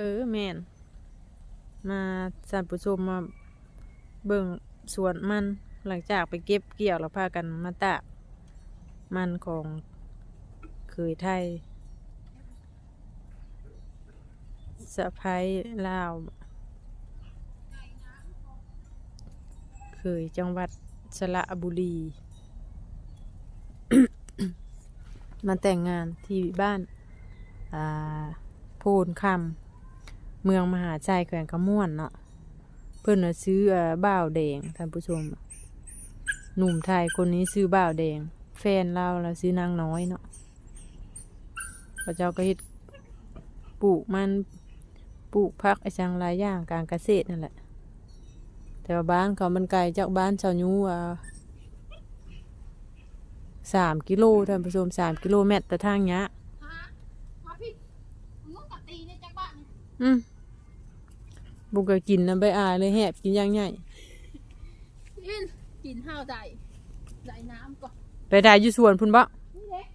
เออแม่นมาสานผู้ชมมาเบิ่งสวนมันหลังจากไปเก็บเกี่ยวแล้วพากันมาตากมันของเคยไทยสะพ้ายลาวเคยจังหวัดสระบุรี มาแต่งงานที่บ้าน อ่า โพนคำ เมืองมหาชัยแขวงขม่วนเนาะเพื่อนน่ะซื้ออ่าบ่าวแดงท่านผู้ชม หนุ่มไทยคนนี้ซื้อบ่าวแดง แฟนเราเราซื้อนางน้อยเนาะพระเจ้าก็เฮ็ดปลูกมันปลูกพักไอ้ช่างหลายอย่างการเกษตรนั่นแหละ แต่ว่าบ้านเขามันไกลจากบ้านชาวยูอะสามกิโลท่านผู้ชมสามกิโลเมตรแต่ทางเนี้ยฮะมาพี่มึงกับตีเนี่ยจักบ้านอืม บุกก็กินน้ำใบอายเลยแหบกินอย่างใหญ่กินกินข้าวใดใดน้ำก่อนไปได้อยู่สวนพุ่นบ่นี่เล็ก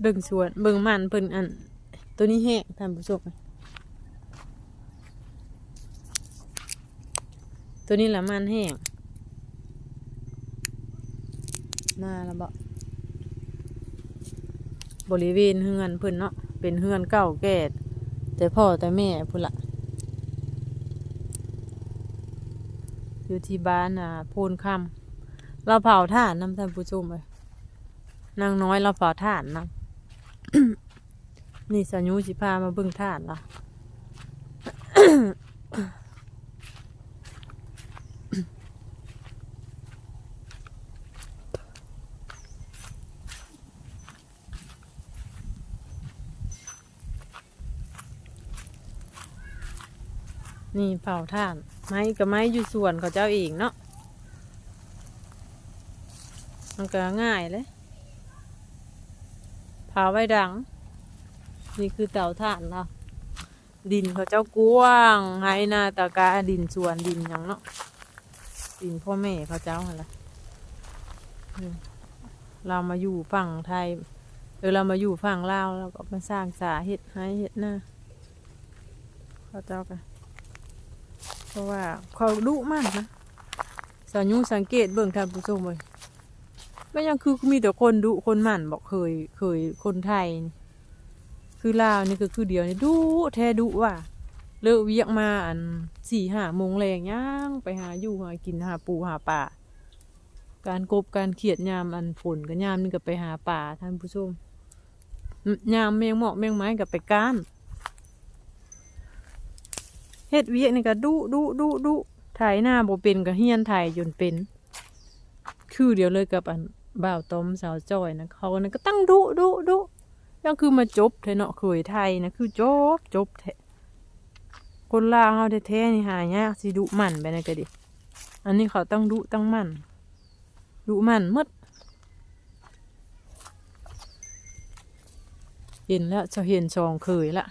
เบิ่งสวนเบิ่งมันเพิ่นอัน ตัวนี้แห้งท่านผู้ชมตัวนี้ละมันแห้งมาแล้วบ่ บริเวณเฮือนเพิ่นเนาะเป็นเฮือนเก่าแก่แต่พ่อแต่แม่พุ่นละอยู่ที่บ้านอ่าโพนคำเราเผาถ่านนำท่านผู้ชมเลยนางน้อยเราเผาถ่านนำนี่สัญญูสิพามาเบิ่งถ่านละ นี่เผาถ่าน ไม้กับไม้อยู่ส่วนเขาเจ้าเองเนาะมันก็ง่ายเลยเผาไว้ดัง นี่คือเตาถ่านเนาะดินเขาเจ้ากว้างไห้นาตากาดินส่วนดินหยังเนาะดินพ่อแม่เขาเจ้าอะไรเรามาอยู่ฝั่งไทยเออเรามาอยู่ฝั่งลาวเราก็มาสร้างสาเห็ดให้เห็ดหน้าเขาเจ้ากัน ราะว่าเขาดุมากนะสัญญูสังเกตเบิ่งท่านผู้ชมเลยไม่ยังคือมีแต่คนดุคนหมั่นบอกเคยเคยคนไทยนี่คือลาวนี่ก็คือเดียวนี่ดูแท้ดุว่ะเลิกเวียกมาอันสี่ห้าโมงแรงย่างไปหาอยู่หากินหาปูหาป่า การกบการเขียดยามอันฝนกับยามนี่ก็ไปหาป่าท่านผู้ชมยามแมงเหมาะแมงไม้กับไปก้าน เฮ็ดเวียกนี่ก็ดุดุดุดุถ่ายหน้าบ่เป็นก็เฮียนถ่ายจนเป็น คือเดียวเลยกับอันบ่าวต้อมสาวจ้อยนะเขานั่นก็ตั้งดุดุดุยังคือมาจบแท้เนาะเคยไทยนะคือจบจบแทคนลาวเฮาแท้ๆนี่หายากสิดุมันไปนะก็ดิ อันนี้เขาต้องดุต้องมันดุมันมดเห็นแล้วจะเห็นชองเคยละ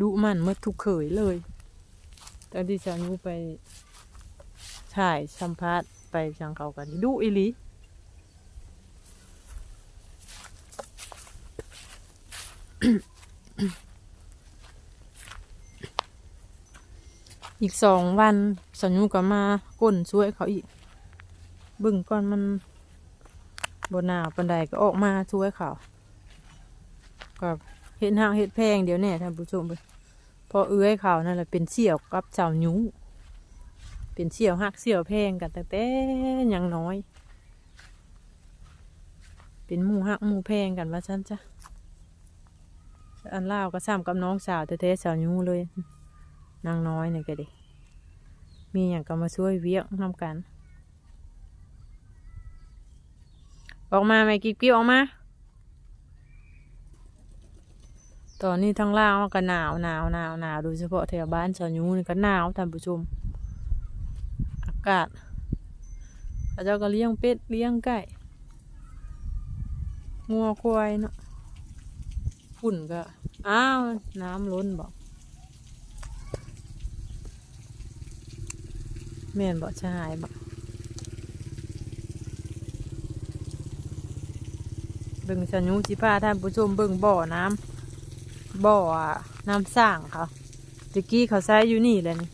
ดุมันหมดทุกเคยเลยตอนที่ฉันรู้ไปถ่ายสัมภาษณ์ไปจังเขากันดุอีลีอีกสองวันสัญญูก็มาก้นช่วยเขาอีก บึ่งก่อนมันบนหนาวปันใดก็ออกมาช่วยเขาก็เห็ดห่างเห็ดแพงเดี๋ยวแน่ท่านผู้ชมเบิ่งพอเอื้อยเขานั่นแหละเป็นเสี่ยวกับเจ้าหนูเป็นเสี่ยวหักเสี่ยวแพงกันแต่แต่ยังน้อย เป็นหมูหักหมูแพงกันว่าฉันจ้ะอันเล่าก็ซ้ำกับน้องสาวแต่แต่สาวหนูเลย นางน้อยเนี่ยก็ดิมีอย่างก็มาช่วยเวียกทำกัน ออกมาไหมกิ๊บกิ๊บออกมา ตอนนี้ทั้งล่างก็หนาวหนาวหนาวหนาวโดยเฉพาะแถวบ้านชาวยูนี่ก็หนาวท่านผู้ชม อากาศเขาเจ้าก็เลี้ยงเป็ดเลี้ยงไก่งัวควายเนาะฝุ่นก็อ้าวน้ำล้นบอกแม่นบอกชายบอกเบิ่งสนุจิพาท่านผู้ชมเบิ่งบ่อน้ำ บ่อน้ำสร้างเขาตะกี้เขาใช้อยู่นี่เลยนี่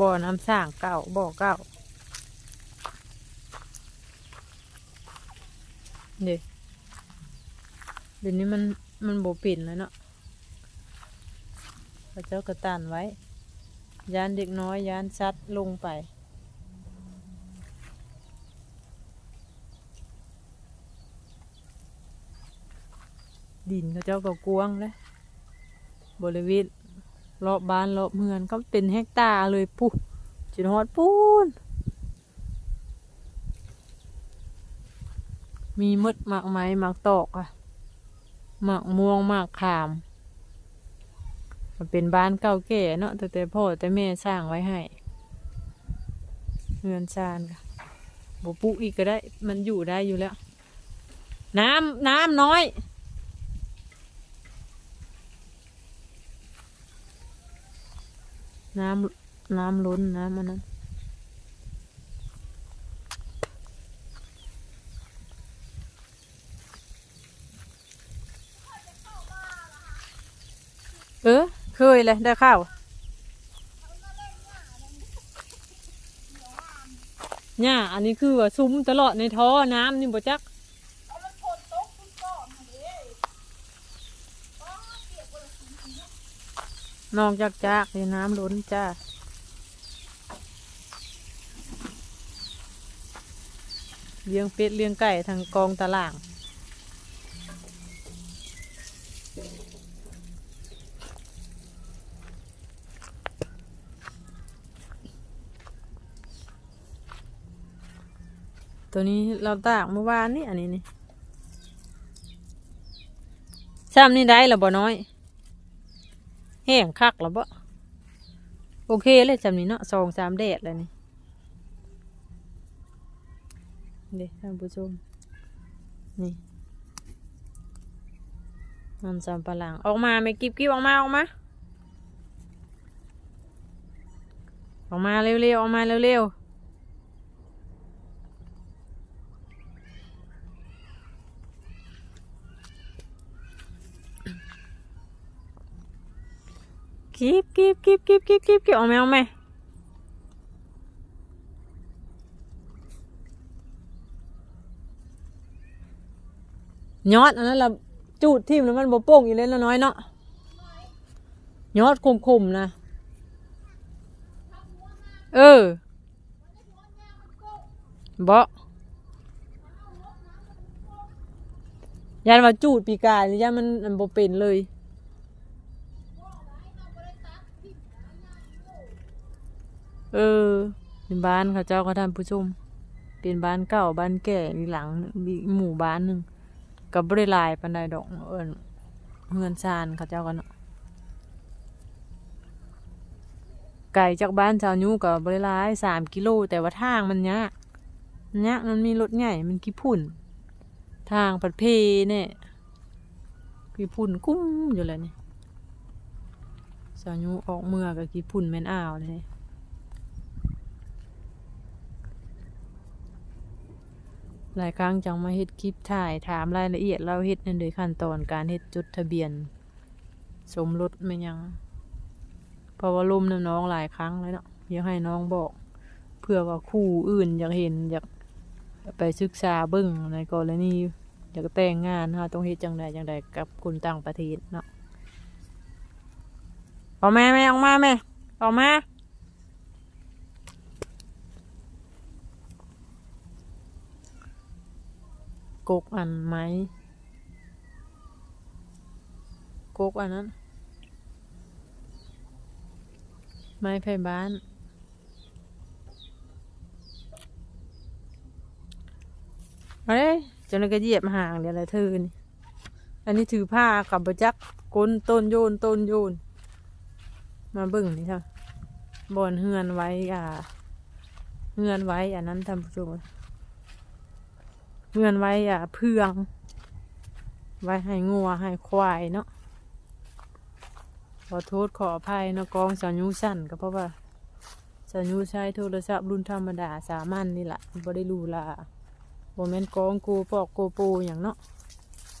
บ่อน้ำสร้างเก่าบ่อเก่าเดี๋ยวเดี๋ยวนี้มันมันโบปิ่นแล้วเนาะพระเจ้ากระตันไว้ ยานเด็กน้อยยานซัดลงไป ดินเขาเจ้าก็กวางเลยบริเวณรอบบ้านรอบเมืองก็เป็นเฮกตาร์เลยปุ๊จินฮอดปูนมีมดหมากไม้หมากตอกอะหมากม่วงหมากขามมันเป็นบ้านเก่าแก่เนาะแต่แต่พ่อแต่แม่สร้างไว้ให้เงินซานค่ะบปลูกอีกก็ได้ มันอยู่ได้อยู่แล้ว น้ำน้ำน้อย น้ำน้ำล้นน้ำมันนั้นเออเคยเลยได้ข้าวเนี่ยอันนี้คือว่าซุ้มตลอดในท่อน้ำนี่บ่จัก นอกจากจากในน้ำล้นจ้าเลี้ยงเป็ดเลี้ยงไก่ทางกองตาราง ตัวนี้เราตากเมื่อวานนี่อันนี้นี่ซ้ำนี่ได้หรอบ่น้อย ห้งคักแล้วบ่โอเคเลยจำนี้เนาะสองสามแดดแล้วนี่เด็ท่านผู้ชมนี่มันสำปะหลังออกมาไม่กิบกิบออกมาออกมาออกมาเร็วๆออกมาเร็วๆ กิบกิบกิบกิบกิบกิบกิบออกมาออกมายอดอันนั้นละจูดทิ่มแล้วมันบ่โป่งอยู่เลยละน้อยเนาะยอดคมๆนะ เออบ่ยันว่าจูดปีกายยันมันมันบ่เป็นเลย เออ เป็นบ้านเขาเจ้าก็ท่านผู้ชม เป็นบ้านเก่าบ้านแก่อีหลังหนึ่งมีหมู่บ้านหนึ่งกับบริลายปันไดดอกเอิญเฮือนซานเขาเจ้ากันเนาะไก่จากบ้านชาวยูกับบริลายสามกิโล แต่ว่าทางมันยากมันยากมันมีรถใหญ่มันกี่พุ่น ทางผัดเพเนี่ยกี่พุ่นกุ้มอยู่เลยนี่ชาวยูออกเมือกับกี่พุ่นแม่นอ่าวเลย หลายครั้งจังมาเฮ็ดคลิปถ่ายถามรายละเอียดเราเฮ็ดนั่นเลยขั้นตอนการเฮ็ดจดทะเบียน สมรสไม่ยังเพราะว่าลมน้ำน้องหลายครั้งแล้วเนาะอยากให้น้องบอก เพื่อว่าคู่อื่นอยากเห็นอยากไปศึกษาเบิ่งในกรณีอยากแต่งงานฮะต้องเฮ็ดจังใดจังใดกับคนต่างประเทศเนาะออกมาแม่ออกมาแม่ออกมา กกอันไหมกกอันนั้น ไม้ไผ่บ้านเฮ้ยจนกระเหยียบห่างเดี๋ยวอะไรเธอนี่อันนี้ถือผ้ากับบจักก้นต้นโยนต้นโยน มาเบิ่งนี่ค่ะบอนเฮือนไว้อ่าเฮือนไว้อันนั้นทำผู้ชม เงื่อนไว้อะเพื่อง ไว้ให้งัวให้ควายเนาะขอโทษขออภัยนะกองสาวยูสั้นก็เพราะว่าสาวยูใช้โทรศัพท์รุ่นธรรมดาสามัญนี่แหละบ่ได้รู้ละบ่แมนกองกูปอกกูปูอย่างเนาะ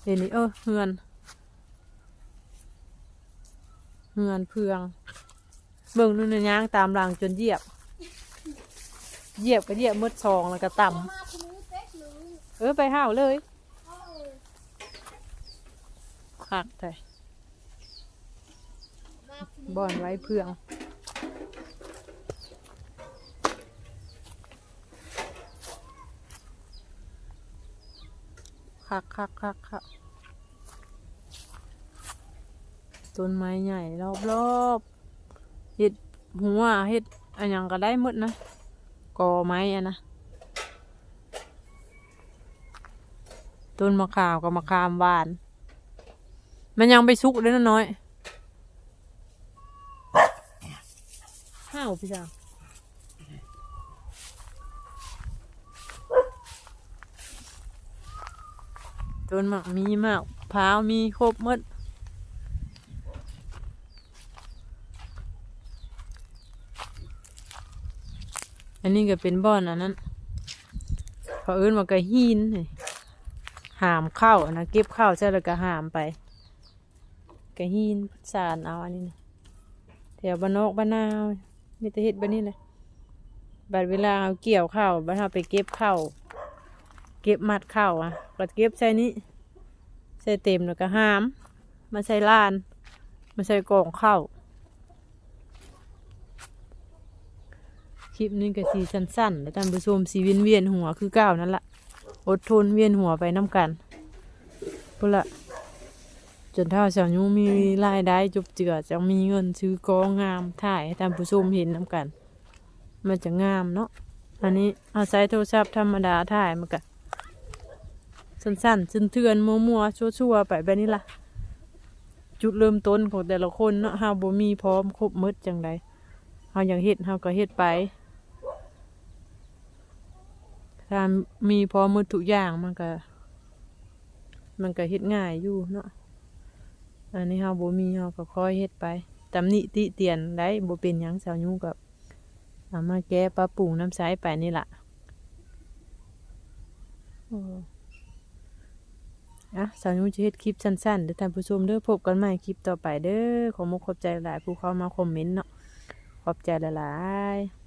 เห็นนี่เออเฮือนเฮือนเพือง เบิ่งนู่นนะย่างตามหลังจนเหยียบ เหยียบก็เหยียบมืดซองแล้วก็ต่ม เออไปห้าวเลยคักแต่บ่อนไว้เพื่องคักคักคักคักต้นไม้ใหญ่รอบรอบเห็ดหัวเห็ดอันยังก็ได้หมดนะกอไม้อะนะ ต้นมะขามกับมะขามหวาน มันยังไปสุกเลยนะน้อยห้าวพี่สาต้นหมากมีมากพร้าวมีครบหมดอันนี้ก็เป็นบ่อนอันนั้นเขาเอิ้นว่ากระหินนี่ หามเข้านะเก็บเข้าใช่แล้วก็หามไปกระหินสารเอาอันนี้นะแถวบ้านนอกบ้านนาวมีแต่เห็ดบ้านนี้เลยบัดเวลาเอาเกี่ยวเข้าวบ้านเราไปเก็บเข้าวเก็บมัดเข้าวอะก็เก็บใส่นี้ใส่เต็มแล้วก็หาม มาใส่ลานมาใส่กล่องเข้าวคลิปนี้ก็สีสั้นๆแล้วท่านผู้ชมสีเวียนเวียนๆหัวคือเก้านั่นแหละ อดทนเวียนหัวไปน้ำกันพุ่นละจนเท่าสาวยูมีรายได้จุบเจือจะมีเงินซื้อกองงามถ่ายให้ท่านผู้ชมเห็นน้ำกัน มันจะงามเนาะอันนี้เอาใช้โทรศัพท์ธรรมดาถ่ายมันก็สั้นๆเทือนมัวๆชั่วๆไปแบบนี้ล่ะจุดเริ่มต้นของแต่ละคนเนาะเฮาบ่มีพร้อมครบหมดจังใดเฮาอยากเฮ็ดเฮาก็เฮ็ดไป ถ้ามีพร้อมหมดทุกอย่างมันก็ มันก็เฮ็ดง่ายอยู่เนาะอันนี้เฮาบ่มีเฮาก็ค่อยเฮ็ดไปตำหนิติเตียนได้บ่เป็นหยังสาวยุกับเอามาแก้ปรับปรุงน้ำใสไปนี่ล่ะอ้อะสาวยุจะเฮ็ดคลิปสั้นๆเดี๋ยวท่านผู้ชมเด้อพบกันใหม่คลิปต่อไปเด้อขอมุกขอบใจหลายผู้เข้ามาคอมเมนต์เนาะขอบใจหลายๆ